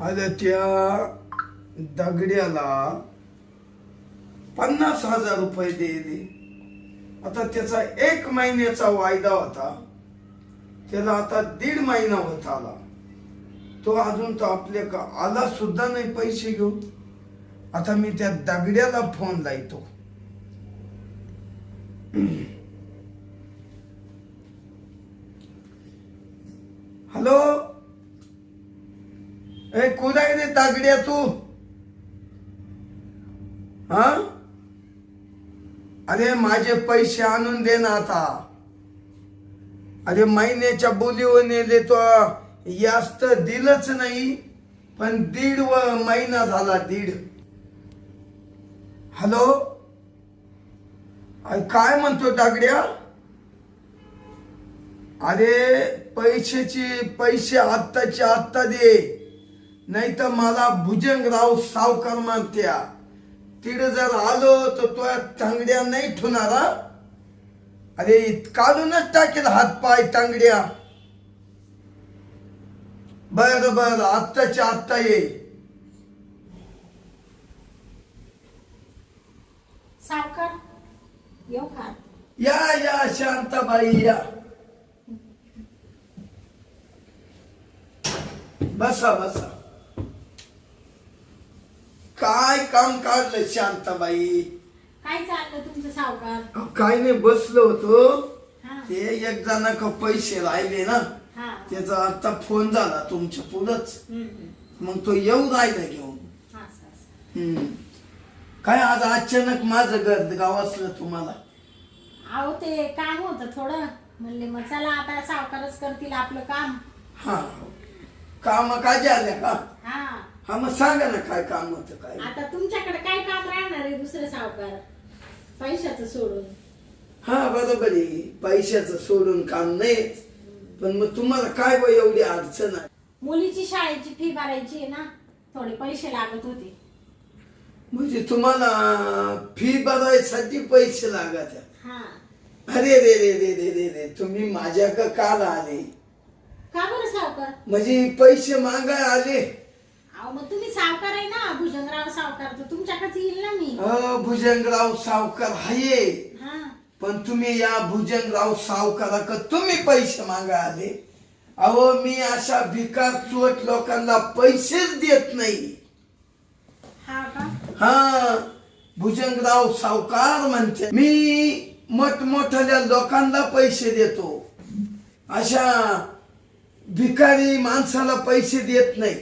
आता त्या दगड्याला पन्नास हजार रुपये दिले. आता त्याचा एक महिन्याचा वायदा होता. त्याला आता दीड महिना होत आला. तो अजून तो आपल्या का आला सुद्धा नाही पैसे घेऊन. आता मी त्या दगड्याला फोन लावतो हॅलो? ए कुदाय आहे रे तू? हा? अरे माझे पैसे आणून दे ना आता. अरे महिन्याच्या बोलीवर नेले तो. जास्त दिलच नाही पण दीड व महिना झाला दीड. हॅलो? काय म्हणतो डागड्या अरे पैशाची पैसे आत्ताची आत्ता दे. नाही तर मला भुजंगराव सावकार म्हणत्या तिकडे जर आलो तर तो तांगड्या नाही ठुणारा अरे काढूनच टाकेल हातपाय तांगड्या. बर बर आत्ताच्या आत्ता ये. सावकार येऊ का? या या शांताबाई या. बसा बसा. काय काम काढलं शांताबाई? काय चाललं तुमचं सावकार? काय नाही बसलो होतो. हा. ते एक जणांका पैसे राहिले ना हा. त्याचा आता फोन झाला तुमच्या पुढंच. हम्म, हम्म. मग तो येऊ राहिला घेऊन. असं, असं. हम्म. काय आज अचानक माझं घर गाव असलं तुम्हाला? अहो ते काम होतं थोडं. म्हणले मग चला आता सावकारच करतील आपलं काम. हा. काम काय आल्या का? हा. हा मग सांगा ना काय काम होतं काय आता तुमच्याकडे काय काम राहणार आहे दुसरं सावकार? पैशाचं सोडून. हा बरोबर आहे. पैशाचं सोडून काम नाहीच पण मग तुम्हाला काय बा एवढी अडचण आहे? मुलीची शाळेची फी भरायची आहे ना थोडे पैसे लागत होते. म्हणजे तुम्हाला फी भरायसाठी पैसे लागत आहे. हा. अरे रे रे रे रे रे रे तुम्ही माझ्याकडे काल आले? का बरं सावकार? म्हणजे पैसे मागाय आले? अहो मग तुम्ही सावकार आहे ना भुजंगराव सावकार तर तुमच्याकडे येईल ना मी. अ भुजंगराव सावकार हाये. हा. पण तुम्ही या भुजंगराव सावकाराक तुम्ही पैसे मागा आले अहो मी अशा भिकार चोट लोकांना पैसेच देत नाही. हा का? हा. भुजंगराव सावकार म्हणते मी मोठमोठ्या लोकांना पैसे देतो. अशा भिकारी माणसाला पैसे देत नाही.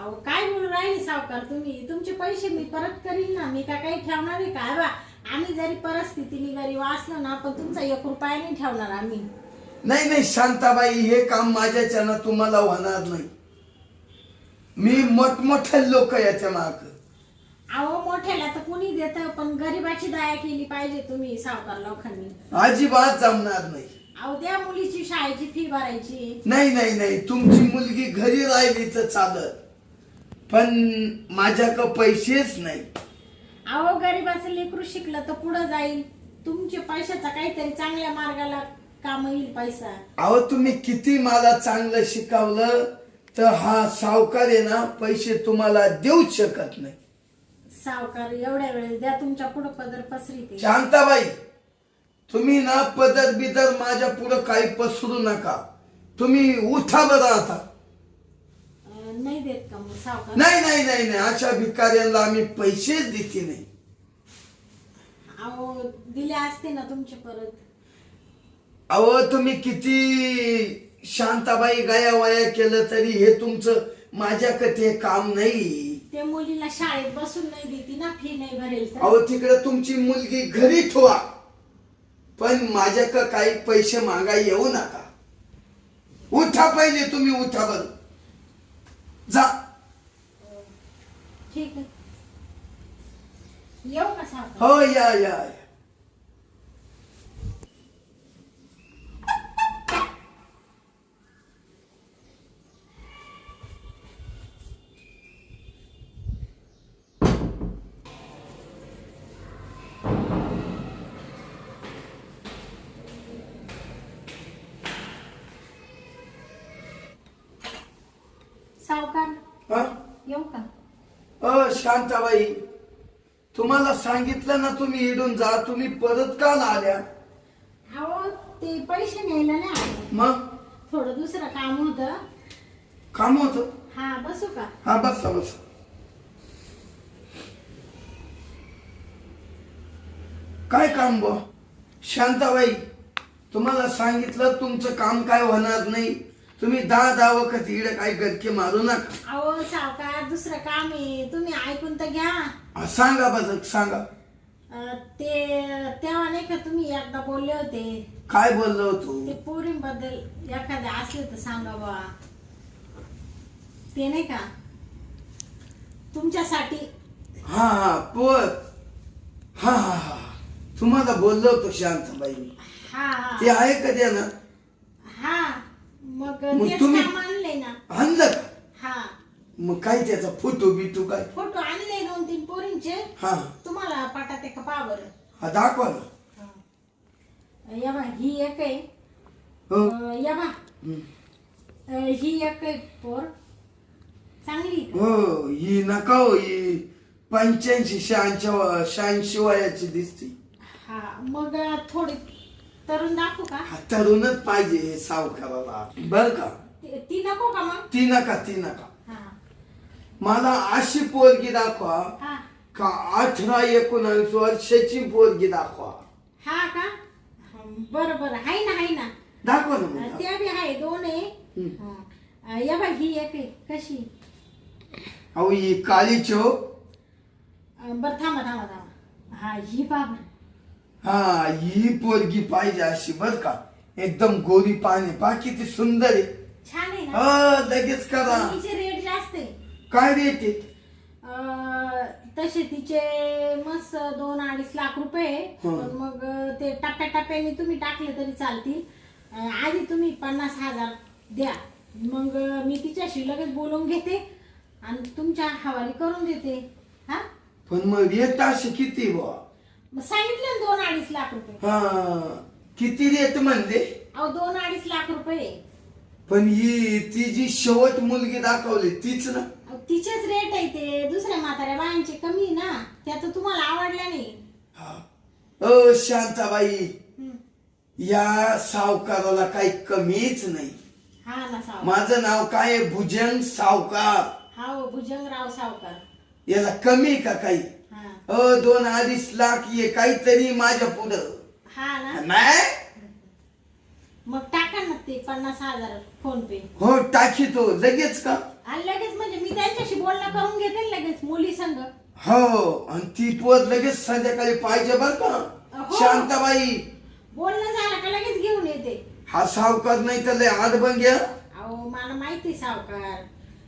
अहो काय बोलू राहिले सावकार तुम्ही? तुमचे पैसे मी परत करीन ना. मी का काही ठेवणार आहे का? बा आम्ही जरी परिस्थितीने गरीब असलो ना पण तुमचा एक रुपया नाही ठेवणार आम्ही. नाही नाही शांताबाई हे काम माझ्याच्यानं तुम्हाला होणार नाही. मी मोठमोठे लोक याच्या माग. अहो मोठ्याला तर कुणी देत पण गरीबाची दया केली पाहिजे तुम्ही सावकार लोकांनी. अजिबात जमणार नाही. अहो त्या मुलीची शाळेची फी भरायची. नाही नाही नाही तुमची मुलगी घरी राहिली तर चालत. पण माझ्याकडं पैसेच नाही. अहो गरीबाचं लेकरू शिकलं तर पुढं जाईल. तुमच्या पैशाचा काहीतरी चांगल्या मार्गाला काम येईल पैसा. अहो तुम्ही किती मला चांगलं शिकवलं तर हा सावकार आहे ना पैसे तुम्हाला देऊच शकत नाही. सावकार एवढ्या वेळेस द्या तुमच्या पुढं पदर पसरी शांताबाई तुम्ही ना पदर बिदर माझ्या पुढं काही पसरू नका. तुम्ही उठा बरं आता. नाही देत का मग सावकार? नाही नाही नाही नाही. अशा भिकाऱ्यांना आम्ही पैसेच देते नाही. अहो दिले असते ना तुमचे परत. अहो तुम्ही किती शांताबाई गाया वाया केलं तरी हे तुमचं माझ्याकडे ते काम नाही. ते मुलीला शाळेत बसून नाही देती ना फी नाही भरेल तर. अहो तिकडे तुमची मुलगी घरी ठेवा. पण माझ्याकडे काही पैसे मागा येऊ नका. उठा पहिले तुम्ही उठा बर. जा. ठीक आहे. येऊ का सावकार हो या या. या. सावकार शांताबाई तुम्हाला सांगितलं ना तुम्ही इडून जा तुम्ही परत का ना आल्या? अहो ते पैसे न्यायला नाही आले. मग? थोडं दुसरं काम होतं. काम होत? हा बसू का? हा बसा बसा. काय काम बो? शांताबाई तुम्हाला सांगितलं तुमचं काम काय होणार नाही? तुम्ही दहा दहा वखत इकडे काय गटके मारू नका. अहो सावकार दुसरं काम आहे. तुम्ही ऐकून तर घ्या. हा, सांगा बस सांगा. अं, ते तेव्हा नाही का तुम्ही एकदा बोलले होते? काय बोललो तू ते पोरींबद्दल एखादे असले तर सांगा बा ते नाही का? तुमच्यासाठी. हा हा पोर. हा हा हा तुम्हाला बोललो होतो शांताबाई हा हा. ते आहे का ना हा. मग मग तेच तुम्ही- काम ना. आणलं का? हा. मग काय त्याचा फोटो बिटू काय? फोटो आणले दोन तीन पोरींचे. हा. तुम्हाला पाठात का पा बरं हा दाखवा ना. हा. या बा ही एक आहे. हो. अं, या बा. हम्म. अं, ही एक आहे पोर. चांगली आहे का? हो ही नका हो ही पंच्याऐंशी शहाऐंशी शहाऐंशी वयाची दिसते. हा मग थोडी तरुण दाखवू का? हा तरुणच पाहिजे सावकाराला बर का? ती ती नको का मग? ती नका ती नका. हा. मला अशी पोरगी दाखवा हा. का अठरा एकोणावीस वर्षाची पोरगी दाखवा. हा का? हं, बरं बरं. आहे ना आहे ना. दाखवा ना त्या बी आहे दोन आहे. हं. या बा ही एक आहे. कशी? अहो ही कालीचो अं, बरं थांबा थांबा थांबा. हा ही बाबर हा ही पोरगी पाहिजे अशी बर का? एकदम गोरी पाणी पा किती सुंदर आहे. छान आहे ना? हा लगेच करा. तिचे रेट जास्त आहे. काय रेट आहे? अं, तसे तिचे मस्त दोन अडीच लाख रुपये आहे. हं. पण मग ते टप्प्याटप्प्याने तुम्ही टाकले तरी चालतील. अं, आधी तुम्ही पन्नास हजार द्या. मग मी तिच्याशी लगेच बोलवून घेते आणि तुमच्या हवाली करून देते. हा? पण मग रेट अशी किती बुवा? मग सांगितलं ना दोन अडीच लाख रुपये. हा किती रेट म्हणले? अहो दोन अडीच लाख रुपये. पण ही ती जी शेवट मुलगी दाखवली तीच ना? अहो, तिचेच रेट आहे ते. दुसऱ्या म्हाताऱ्या बायांचे कमी आहे ना. त्या तर तुम्हाला आवडल्या नाही. हा. ओ शांताबाई. या सावकाराला काही कमीच नाही. हा ना सावकार. माझं नाव काय आहे? भुजंग सावकार. हा हो भुजंगराव सावकार. याला कमी का काही? अ दोन अडीच लाख ये काहीतरी माझ्या पुढं. हा ना? नाही? मग टाका ना ते पन्नास हजार फोन पे. हो टाकीतो. लगेच का? आणि लगेच म्हणजे मी त्यांच्याशी बोलणं करून घेते ना लगेच मुली संग. हो आणि ती पोत लगेच संध्याकाळी पाहिजे बर का? हो. शांताबाई. बोलणं झालं का लगेच घेऊन येते. हा सावकार नाही तर लय आडबंग्या अहो मला माहिती सावकार.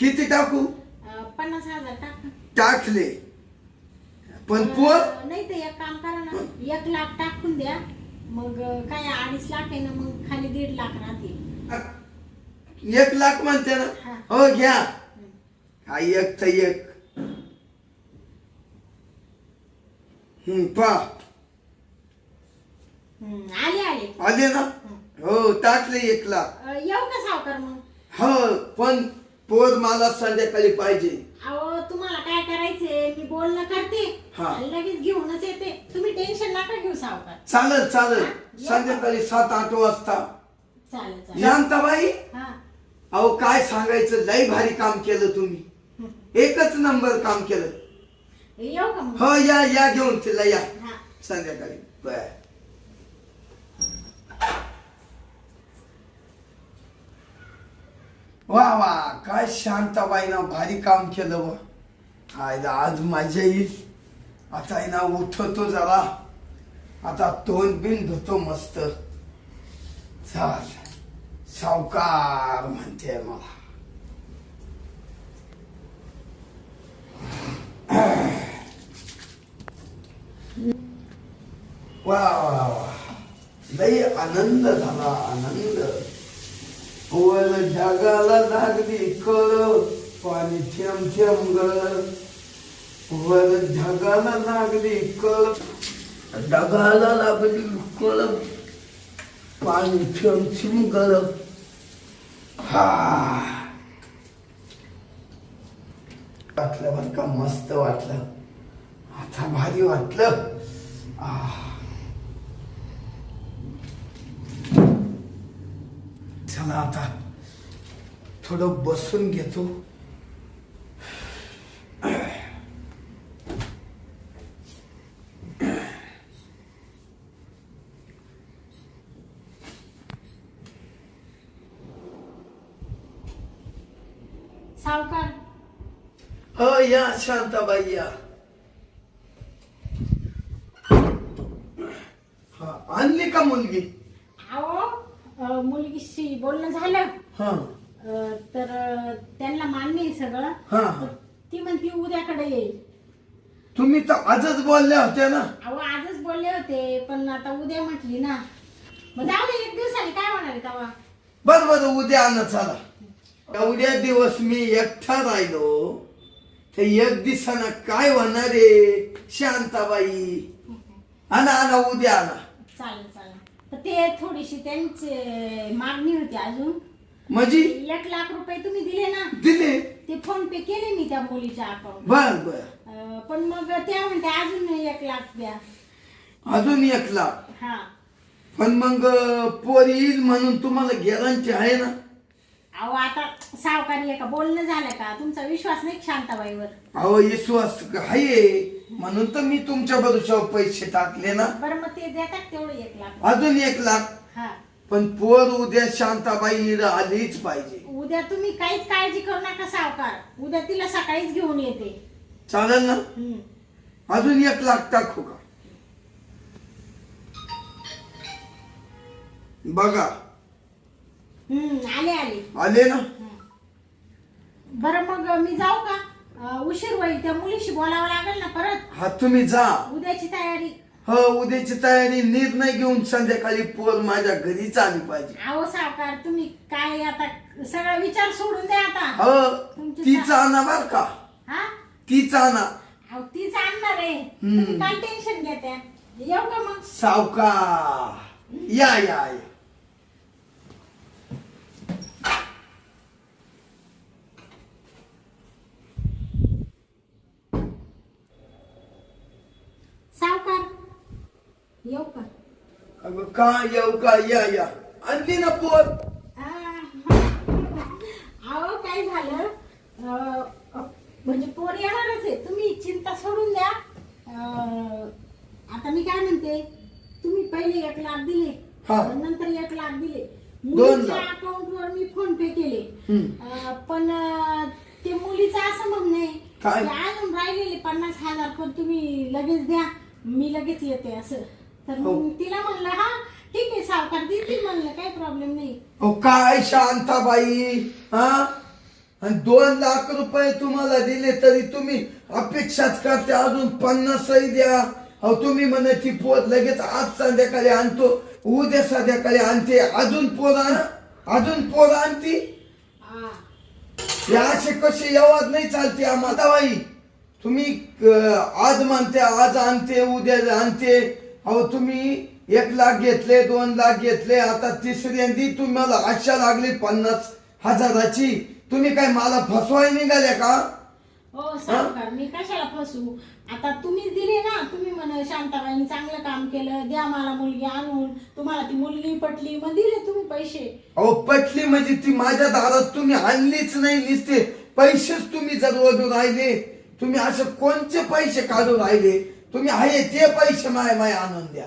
किती टाकू? अं, पन्नास हजार टाका टाकले. पण अं, नाही तर एक काम करा ना एक लाख टाकून द्या. मग काय अडीच लाख आहे ना मग खाली दीड लाख राहतील. एक लाख म्हणते ना? हा. घ्या. हा एक तर एक. हम्म पा आले आले. आले ना? हो टाकले एक लाख. अं, येऊ का सावकार मग? हो पण पोर मला संध्याकाळी पाहिजे. अहो तुम्हाला काय करायचंय मी बोलणं करते. हा. आणि लगेच घेऊनच येते. तुम्ही टेन्शन नका घेऊ सावकार. हा, ये. संध्याकाळी सात आठ वाजता. चालेल चालेल. शांताबाई? हा. अहो काय सांगायचं? लय भारी काम केलं तुम्ही. एकच नंबर काम केलं. येऊ का मग? हो या या घेऊन तिला या. हा. संध्याकाळी. बर वा वा. काय शांताबाईनं भारी काम केलं व. आयला आज माझ्या येईल आता आहे ना उठवतो जरा. आता तोंड बिन धुतो मस्त. चाल. सावकार म्हणते मला. वा वा वा. लई आनंद झाला आनंद. वर जागाला लागली कळ. पाणी थेंब थेंब गळ. वर ढगाला लागली कळ ढगाला लागली कळ पाणी थेंब थेंब हा. वाटलं बर का मस्त वाटलं. आता भारी वाटलं. चला आता थोडं बसून घेतो सावकार हो या शांताबाई या हा आणली का मुलगी? अहो मुलगीशी बोलणं झालं. हा. अं, तर त्यांना मान्य आहे सगळं. हा, हा. ती म्हणती उद्याकडे येईल. तुम्ही तर आजच बोलल्या होत्या ना. अहो आजच बोलले होते पण आता उद्या म्हटली ना. मग जाऊ दे एक दिवसाने काय होणार तेव्हा? बर बर उद्या आणा चला. एवढ्या दिवस मी एकटा राहिलो. तर एक दिवसानं काय होणार आहे शांताबाई. आणा आणा उद्या आणा. चालेल चालेल. तर ते थोडीशी त्यांची मागणी होती अजून. म्हणजे? एक लाख रुपये तुम्ही दिले ना? दिले. ते फोन पे केले मी त्या मुलीच्या अकाउंट बर बर. पण मग त्या म्हणते अजून एक लाख द्या. अजून एक लाख? हा. पण मग पोर येईल म्हणून तुम्हाला गॅरंटी आहे ना? अहो आता सावकारी आहे का बोलणं झालं का? तुमचा विश्वास नाही का शांताबाईवर? अहो विश्वास आहे. म्हणून तर मी तुमच्या भरोशावर पैसे टाकले ना. बरं मग ते देतात तेवढं एक लाख? अजून एक लाख. हा. पण पोर उद्या शांताबाई आलीच पाहिजे. उद्या तुम्ही काहीच काळजी करू नका सावकार. उद्या तिला सकाळीच घेऊन येते. चालेल ना? हम्म. अजून एक लाख टाकू का? बघा. हम्म, आले आले. आले ना? बरं मग मी जाऊ का? अं, उशीर होईल त्या मुलीशी बोलावं लागेल ना परत. हा तुम्ही जा. उद्याची तयारी. हो उद्याची तयारी. निर्णय घेऊन संध्याकाळी पोर माझ्या घरीच आली पाहिजे. अहो सावकार तुम्ही काय आता सगळा विचार सोडून द्या आता. हो तीच आणा बर का? हा? तीच आणा अहो तीच आणणार आहे. तुम्ही काय टेन्शन घेत्या? येऊ का मग? सावका या या या सावकार येऊ का अगं का येऊ का या या. आणली ना पोर अहो काय झालं? अं, म्हणजे पोर येणारच आहे. तुम्ही चिंता सोडून द्या. अं, आता मी काय म्हणते? तुम्ही पहिले एक लाख दिले. हा. नंतर एक लाख दिले. दोन मुलीच्या लाख. अकाउंटवर मी फोन पे केले. अं, पण अं, ते मुलीचं असं म्हणणं आहे काय? की अजून राहिलेले पन्नास हजार पण तुम्ही लगेच द्या. मी लगेच येते असं. तर हो. मग तिला म्हणलं हा ठीक आहे सावकार देतील म्हणलं काही प्रॉब्लेम नाही. अहो काय शांताबाई हा? आणि दोन लाख रुपये तुम्हाला दिले तरी तुम्ही अपेक्षाच करते अजून पन्नासही द्या. अहो तुम्ही म्हणे ती पोत लगेच आज संध्याकाळी आणतो उद्या संध्याकाळी आणते अजून पोर आण अजून पोर आणती? हा. या असे कसे व्यवहार नाही चालते आम्हाला. बाई तुम्ही अं, आज म्हणते आज आणते उद्या आणते. अहो तुम्ही एक लाख घेतले दोन लाख घेतले आता तिसऱ्यांदी तुम्हाला आशा लागली पन्नास हजाराची. तुम्ही काय मला फसवाय निघाल्या का? हो सावकार मी कशाला फसू? आता तुम्हीच दिले ना. तुम्ही म्हण शांताबाईंनी चांगलं काम केलं द्या मला मुलगी आणून. तुम्हाला ती मुलगी पटली मग दिले तुम्ही पैसे. अहो पटली म्हणजे ती माझ्या दारात तुम्ही आणलीच नाही निसते. पैसेच तुम्ही जर ओढून राहिले तुम्ही असं कोणते पैसे काढून राहिले? तुम्ही आहे ते पैसे माय माय आणून द्या.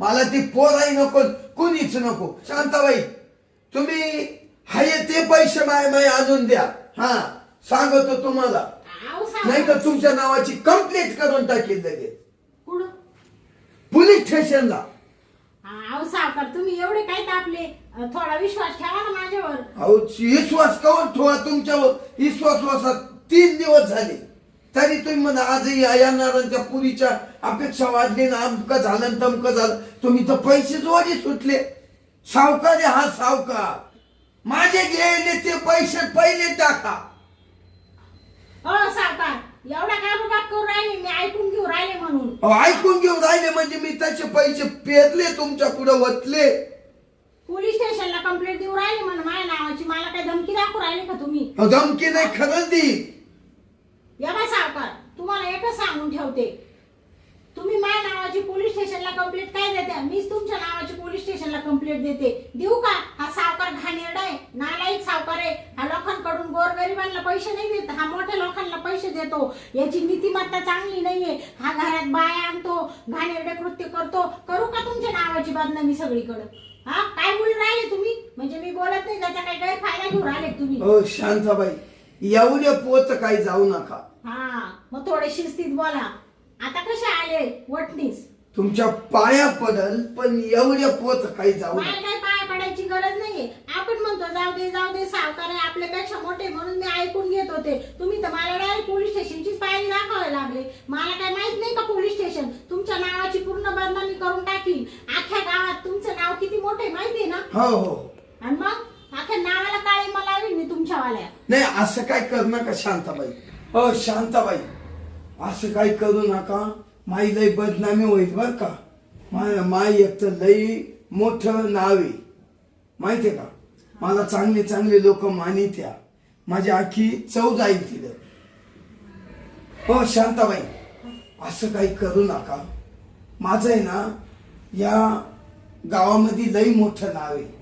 मला ती पोराही नको कुणीच नको. शांताबाई तुम्ही आहे ते पैसे माय माय आणून द्या. हा सांगतो तुम्हाला. नाही तर तुमच्या नावाची कंप्लेंट करून टाकेल लगेच. पोलीस स्टेशनला. सावकार तुम्ही एवढे काय तापले? थोडा विश्वास ठेवा ना माझ्यावर. अहो विश्वास कवर ठेवा तुमच्यावर. विश्वास वासात तीन दिवस झाले. तरी तुम्ही म्हणा आजही येणाऱ्यांच्या पुरीच्या अपेक्षा वाढली ना अमकं झालं तमकं झालं. तुम्ही तर पैसे जोडी सुटले. सावकार हा सावकार. माझे गेले ते पैसे पहिले टाका. हो सावकार. एवढा काय करू राहिले मी ऐकून घेऊ राहिले म्हणून. अहो, ऐकून घेऊन राहिले म्हणजे मी त्याचे पैसे पेरले तुमच्यापुढे वतले. पोलीस स्टेशनला कंप्लेंट देऊ राहिले म्हण माझ्या नावाची मला काय धमकी दाखवू राहिले का तुम्ही? अहो, धमकी नाही खरंच दी. या बाय सावकार तुम्हाला एकच सांगून ठेवते. तुम्ही माझ्या नावाची पोलीस स्टेशनला कंप्लेंट काय देते? मीच तुमच्या नावाची पोलीस स्टेशनला कंप्लेंट देते. देऊ का? हा सावकार घाणेरडा आहे. नालायक सावकार आहे. हा लोकांकडून गोरगरिबांना पैसे नाही देत. हा मोठ्या लोकांना पैसे देतो. याची नीतिमत्ता चांगली नाहीये. हा घरात बाया आणतो. घाणेरडे कृत्य करतो. करू का तुमच्या नावाची बदनामी सगळीकडं? हा? काय बोलून राहिले तुम्ही? म्हणजे मी बोलत नाही त्याचा काही गैरफायदा घेऊन राहिले तुम्ही? हो, शांताबाई. एवढ्या पोत काही जाऊ नका. हा मग थोडे शिस्तीत बोला. आता कसे आले? वटणीस. तुमच्या पाया पडल पण एवढ्या पोत काही जाऊ मला नका. काय पाय पडायची गरज नाहीये. आपण म्हणतो जाऊ दे जाऊ दे सावकार आहे आपल्यापेक्षा मोठे म्हणून मी ऐकून घेत होते. तुम्ही तर मला डायरेक्ट पोलीस स्टेशनचीच पायरी दाखवायला लागले. मला काय माहीत नाही का पोलीस स्टेशन? तुमच्या नावाची पूर्ण बदनामी करून टाकील अख्ख्या गावात तुमचं नाव किती मोठे माहितीये ना? हो हो. आणि मग? अख्ख्या नावाला काळी मला लावीन तुमच्या वाल्या. नाही असं काय करू नका शांताबाई. अ शांताबाई. असं काय करू नका. माई लय बदनामी होईल बर का. माय माई एक तर लई मोठं नाव आहे. माहितीये का? मला चांगले चांगले लोक मानित्या. माझी आखी चव जाईल तिथं. हो शांताबाई. असं काही करू नका. माझं आहे ना या गावामध्ये लई मोठं नाव आहे.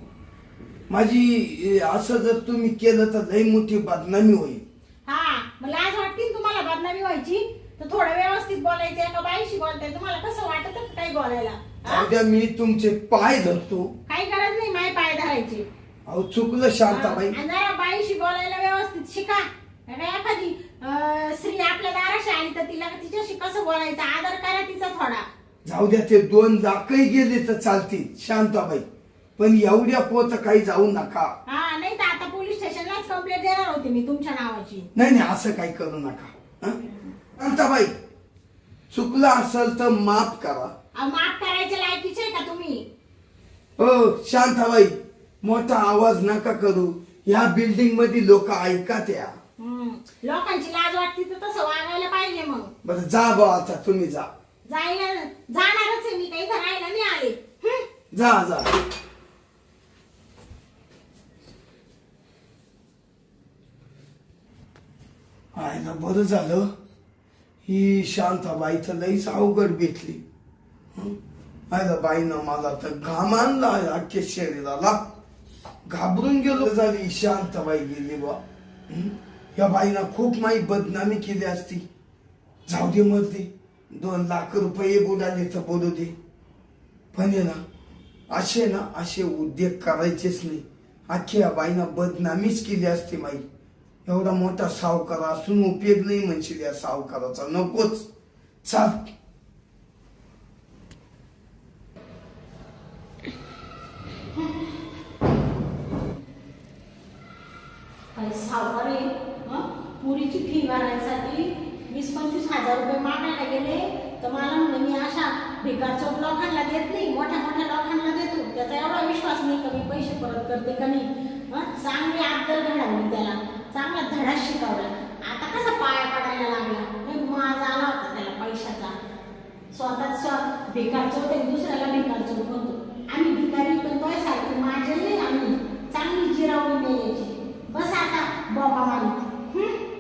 माझी असं जर तुम्ही केलं तर लई मोठी बदनामी होईल. हा मग लाज वाटते ना तुम्हाला बदनामी व्हायची. तर थोडं व्यवस्थित बोलायचं एका बाईशी बोलताय? तुम्हाला कसं वाटत का काही बोलायला? हा? उद्या मी तुमचे पाय धरतो. काही गरज नाही माय पाय धरायची. अहो चुकलं शांताबाई. आणि जरा बाईशी बोलायला व्यवस्थित शिका. नाही का एखादी अं, स्त्री आपल्या दाराशी आली तर तिला तिच्याशी कसं बोलायचं? आदर करा तिचा थोडा. जाऊ द्या ते दोन लाखही गेले तर चालतील. शांताबाई. पण एवढ्या पोत काही जाऊ नका. हा नाही तर आता पोलीस स्टेशनलाच कंप्लेंट देणार होते मी तुमच्या नावाची. नाही नाही असं काही करू नका. हं? शांताबाई चुकलं असेल तर माफ करा. अहो, माफ करायच्या लायकीचे आहे का तुम्ही? हो शांताबाई मोठा आवाज नका करू. या बिल्डिंगमध्ये लोक ऐका त्या हम्म. लोकांची लाज वाटते तर तसं वागायला पाहिजे मग. बरं जा बा आता तुम्ही जा. जायला जाणारच आहे मी काही राहायला नाही आले? जा जा. आयला बरं झालं. ही शांताबाई तर लईच अवघड भेटली. हं? आयला बाईनं मला तर घाम आणला अख्ख्या शरीराला. घाबरून गेलो. झाली शांताबाई गेली बा या बाईनं खूप माई बदनामी केली असती. जाऊ दे मरते. दोन लाख रुपये बुडाले तर बोलू दे. पण आहे ना असे ना असे उद्योग करायचेच नाही. अख्खी या बाईनं बदनामीच केली असते माई. एवढा मोठा सावकार असून उपयोग नाही म्हणशील या सावकाराचा. नकोच. चाल सावकार आहे पुरीची फी भरण्यासाठी वीस पंचवीस हजार रुपये मागायला गेले. तर मला म्हणे मी अशा भिकार चौक लोकांना देत नाही मोठ्या मोठ्या लोकांना देतो. त्याचा एवढा विश्वास नाही का मी पैसे परत करते का नाही? चांगली अद्दल घडवली त्याला. चांगला धडा शिकवला. आता कसा पाया पडायला लागला? माज आला होता त्याला पैशाचा. स्वतःच स्व भिकार दुसऱ्याला भिकार चोर होतो. आम्ही भिकारी पण तोय माझ्या माझे आम्ही चांगली जिरावून द्यायची बस आता बाबा मालिक